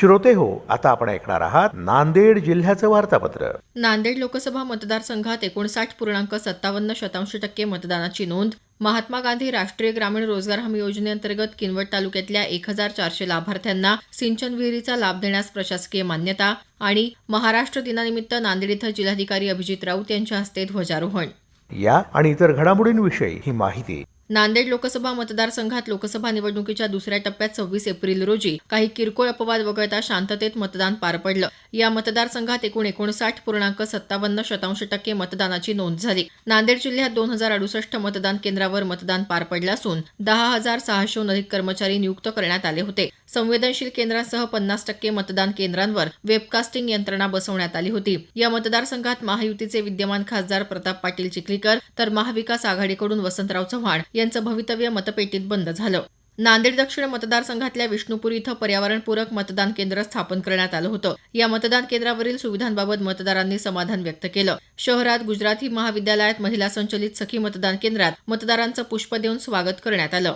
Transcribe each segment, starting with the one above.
श्रोते हो आता आपण ऐकणार आहात नांदेड जिल्ह्याचं वार्तापत्र. नांदेड लोकसभा मतदारसंघात एकोणसाठ पूर्णांक सत्तावन्न शतांश टक्के मतदानाची नोंद महात्मा गांधी राष्ट्रीय ग्रामीण रोजगार हमी योजनेअंतर्गत किनवट तालुक्यातल्या एक हजार चारशे लाभार्थ्यांना सिंचन विहिरीचा लाभ देण्यास प्रशासकीय मान्यता आणि महाराष्ट्र दिनानिमित्त नांदेड इथं जिल्हाधिकारी अभिजित राऊत यांच्या हस्ते ध्वजारोहण. या आणि इतर घडामोडींविषयी ही माहिती. नांदेड लोकसभा मतदारसंघात लोकसभा निवडणुकीच्या दुसऱ्या टप्प्यात सव्वीस एप्रिल रोजी काही किरकोळ अपवाद वगळता शांततेत मतदान पार पडलं. या मतदारसंघात एकूण एकोणसाठ पूर्णांक सत्तावन्न शतांश टक्के मतदानाची नोंद झाली. नांदेड जिल्ह्यात दोन हजार अडुसष्ट मतदान केंद्रावर मतदान पार पडलं असून दहा हजार सहाशेहून अधिक कर्मचारी नियुक्त करण्यात आले होते. संवेदनशील केंद्रांसह पन्नास टक्के मतदान केंद्रांवर वेबकास्टिंग यंत्रणा बसवण्यात आली होती. या मतदारसंघात महायुतीचे विद्यमान खासदार प्रताप पाटील चिखलीकर तर महाविकास आघाडीकडून वसंतराव चव्हाण यांचं भवितव्य मतपेटीत बंद झालं. नांदेड दक्षिण मतदारसंघातल्या विष्णुपूर इथं पर्यावरणपूरक मतदान केंद्र स्थापन करण्यात आलं होतं. या मतदान केंद्रावरील सुविधांबाबत मतदारांनी समाधान व्यक्त केलं. शहरात गुजराती महाविद्यालयात महिला संचलित सखी मतदान केंद्रात मतदारांचं पुष्प देऊन स्वागत करण्यात आलं.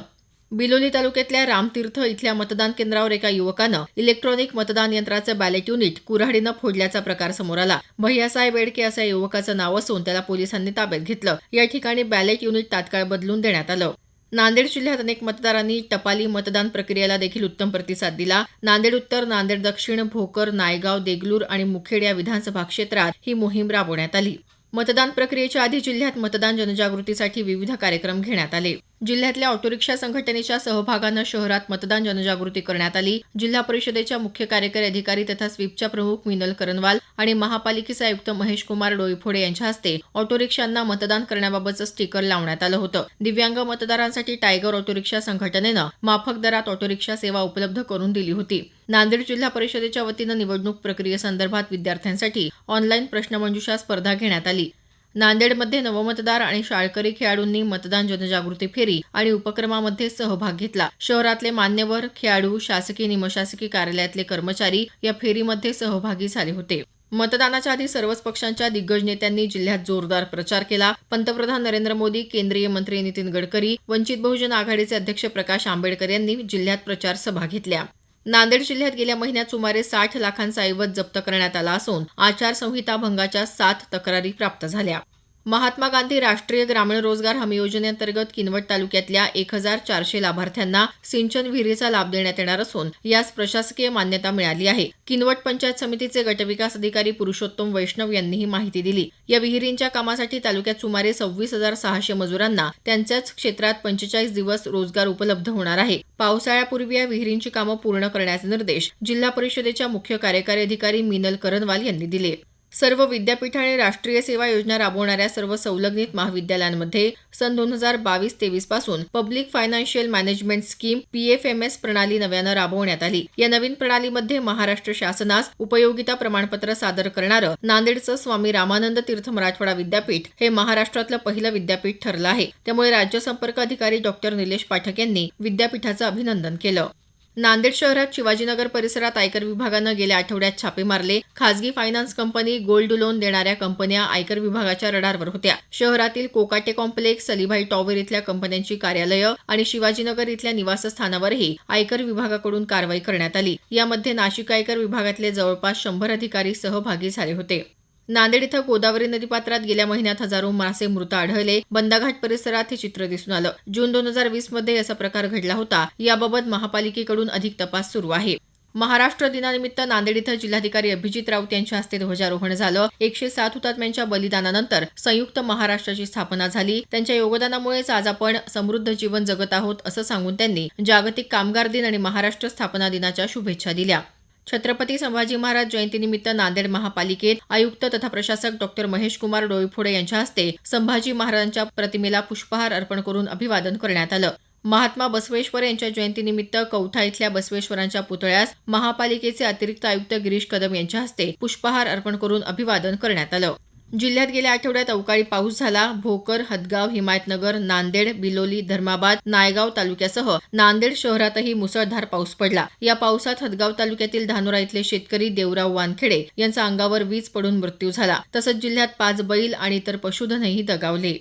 बिलोली तालुक्यातल्या रामतीर्थ इथल्या मतदान केंद्रावर एका युवकानं इलेक्ट्रॉनिक मतदान यंत्राचं बॅलेट युनिट कुऱ्हाडीनं फोडल्याचा प्रकार समोर आला. भैयासाहेब बेडके असं या युवकाचं नाव असून त्याला पोलिसांनी ताब्यात घेतलं. या ठिकाणी बॅलेट युनिट तात्काळ बदलून देण्यात आलं. नांदेड जिल्ह्यात अनेक मतदारांनी टपाली मतदान प्रक्रियेला देखील उत्तम प्रतिसाद दिला. नांदेड उत्तर नांदेड दक्षिण भोकर नायगाव देगलूर आणि मुखेड या विधानसभा क्षेत्रात ही मोहीम राबवण्यात आली. मतदान प्रक्रियेच्या आधी जिल्ह्यात मतदान जनजागृतीसाठी विविध कार्यक्रम घेण्यात आले. जिल्ह्यातल्या ऑटोरिक्षा संघटनेच्या सहभागानं शहरात मतदान जनजागृती करण्यात आली. जिल्हा परिषदेच्या मुख्य कार्यकारी अधिकारी तथा स्वीपच्या प्रमुख मिनल करनवाल आणि महापालिकेचे आयुक्त महेश कुमार डोईफोडे यांच्या हस्ते ऑटोरिक्षांना मतदान करण्याबाबतचं स्टिकर लावण्यात आलं होतं. दिव्यांग मतदारांसाठी टायगर ऑटोरिक्षा संघटनेनं माफक दरात ऑटोरिक्षा सेवा उपलब्ध करून दिली होती. नांदेड जिल्हा परिषदेच्या वतीनं निवडणूक प्रक्रियेसंदर्भात विद्यार्थ्यांसाठी ऑनलाईन प्रश्नमंजुषा स्पर्धा घेण्यात आली. नांदेडमध्ये नवमतदार आणि शाळकरी खेळाडूंनी मतदान जनजागृती फेरी आणि उपक्रमामध्ये सहभाग घेतला. शहरातले मान्यवर खेळाडू शासकीय निमशासकीय कार्यालयातले कर्मचारी या फेरीमध्ये सहभागी झाले होते. मतदानाच्या आधी सर्वच पक्षांच्या दिग्गज नेत्यांनी जिल्ह्यात जोरदार प्रचार केला. पंतप्रधान नरेंद्र मोदी केंद्रीय मंत्री नितीन गडकरी वंचित बहुजन आघाडीचे अध्यक्ष प्रकाश आंबेडकर यांनी जिल्ह्यात प्रचार सभा घेतल्या. नांदेड जिल्ह्यात गेल्या महिन्यात सुमारे साठ लाखांचा ऐवज जप्त करण्यात आला असून आचारसंहिता भंगाच्या सात तक्रारी प्राप्त झाल्या. महात्मा गांधी राष्ट्रीय ग्रामीण रोजगार हमी योजनेअंतर्गत किनवट तालुक्यातल्या एक हजार चारशे लाभार्थ्यांना सिंचन विहिरीचा लाभ देण्यात येणार असून यास प्रशासकीय मान्यता मिळाली आहे. किनवट पंचायत समितीचे गटविकास अधिकारी पुरुषोत्तम वैष्णव यांनी ही माहिती दिली. या विहिरींच्या कामासाठी तालुक्यात सुमारे सव्वीस हजार सहाशे मजुरांना त्यांच्याच क्षेत्रात पंचेचाळीस दिवस रोजगार उपलब्ध होणार आहे. पावसाळ्यापूर्वी या विहिरींची कामं पूर्ण करण्याचे निर्देश जिल्हा परिषदेच्या मुख्य कार्यकारी अधिकारी मिनल करनवाल यांनी दिले. सर्व विद्यापीठ आणि राष्ट्रीय सेवा योजना राबवणाऱ्या सर्व संलग्नित महाविद्यालयांमध्ये सन दोन हजार बावीस तेवीसपासून public financial management scheme PFMS प्रणाली नव्यानं राबवण्यात आली. या नवीन प्रणालीमध्ये महाराष्ट्र शासनास उपयोगिता प्रमाणपत्र सादर करणारं नांदेडचं स्वामी रामानंद तीर्थ मराठवाडा विद्यापीठ हे महाराष्ट्रातलं पहिलं विद्यापीठ ठरलं आहे. त्यामुळे राज्य संपर्क अधिकारी डॉक्टर निलेश पाठक यांनी विद्यापीठाचं अभिनंदन केलं. नांदेड शहरात शिवाजीनगर परिसरात आयकर विभागानं गेल्या आठवड्यात छापे मारले. खासगी फायनान्स कंपनी गोल्ड लोन देणाऱ्या कंपन्या आयकर विभागाच्या रडारवर होत्या. शहरातील कोकाटे कॉम्प्लेक्स सलीभाई टॉवर इथल्या कंपन्यांची कार्यालयं आणि शिवाजीनगर इथल्या निवासस्थानावरही आयकर विभागाकडून कारवाई करण्यात आली. यामध्ये नाशिक आयकर विभागातले जवळपास शंभर अधिकारी सहभागी झाले होते. नांदेड इथं गोदावरी नदीपात्रात गेल्या महिन्यात हजारो मासे मृत आढळले. बंदाघाट परिसरात हे चित्र दिसून आलं. जून दोन हजार वीसमध्ये असा प्रकार घडला होता. याबाबत महापालिकेकडून अधिक तपास सुरू आहे. महाराष्ट्र दिनानिमित्त नांदेड इथं जिल्हाधिकारी अभिजित राऊत यांच्या हस्ते ध्वजारोहण झालं. एकशे सात हुतात्म्यांच्या बलिदानानंतर संयुक्त महाराष्ट्राची स्थापना झाली. त्यांच्या योगदानामुळेच आज आपण समृद्ध जीवन जगत आहोत असं सांगून त्यांनी जागतिक कामगार दिन आणि महाराष्ट्र स्थापना दिनाच्या शुभेच्छा दिल्या. छत्रपती संभाजी महाराज जयंतीनिमित्त नांदेड महापालिकेत आयुक्त तथा प्रशासक डॉक्टर महेशकुमार डोईफोडे यांच्या हस्ते संभाजी महाराजांच्या प्रतिमेला पुष्पहार अर्पण करून अभिवादन करण्यात आलं. महात्मा बसवेश्वर यांच्या जयंतीनिमित्त कौठा इथल्या बसवेश्वरांच्या पुतळ्यास महापालिकेचे अतिरिक्त आयुक्त गिरीश कदम यांच्या हस्ते पुष्पहार अर्पण करून अभिवादन करण्यात आलं. जिल्ह्यात गेल्या आठवड्यात अवकाळी पाऊस झाला. भोकर हदगाव हिमायतनगर नांदेड बिलोली धर्माबाद नायगाव तालुक्यासह नांदेड शहरातही मुसळधार पाऊस पडला. या पावसात हदगाव तालुक्यातील धानोरा इथले शेतकरी देवराव वानखेडे यांचा अंगावर वीज पडून मृत्यू झाला. तसंच जिल्ह्यात पाच बैल आणि इतर पशुधनही दगावले.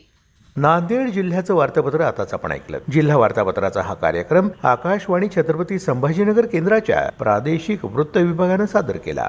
नांदेड जिल्ह्याचं वार्तापत्र आताच आपण ऐकलं. जिल्हा वार्तापत्राचा हा कार्यक्रम आकाशवाणी छत्रपती संभाजीनगर केंद्राच्या प्रादेशिक वृत्त विभागानं सादर केला.